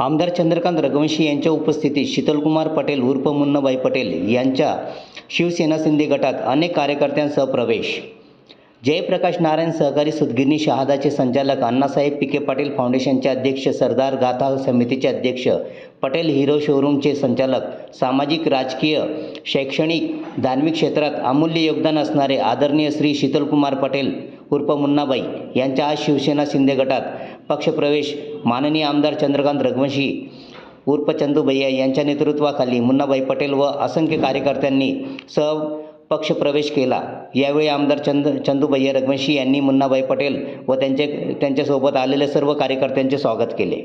आमदार चंद्रकांत रघुवंशी यांच्या उपस्थितीत शीतलकुमार पटेल उर्फ मुन्नाबाई पटेल यांच्या शिवसेना शिंदे गटात अनेक कार्यकर्त्यांसह प्रवेश. जयप्रकाश नारायण सहकारी सुदगिरणी शहादाचे संचालक अण्णासाहेब पिके पाटील फाउंडेशनचे अध्यक्ष सरदार गाथा समितीचे अध्यक्ष पटेल हिरो शोरूमचे संचालक सामाजिक राजकीय शैक्षणिक धार्मिक क्षेत्रात अमूल्य योगदान असणारे आदरणीय श्री शीतलकुमार पटेल उर्फ मुन्नाबाई यांच्या आज शिवसेना शिंदे गटात पक्षप्रवेश माननीय आमदार चंद्रकांत रघुवंशी उर्फ चंदूभैया यांच्या नेतृत्वाखाली मुन्नाभाई पटेल व असंख्य कार्यकर्त्यांनी सह पक्षप्रवेश केला. यावेळी आमदार चंद चंदूभैया रघुवंशी यांनी मुन्नाभाई पटेल व त्यांचे त्यांच्यासोबत आलेल्या सर्व कार्यकर्त्यांचे स्वागत केले.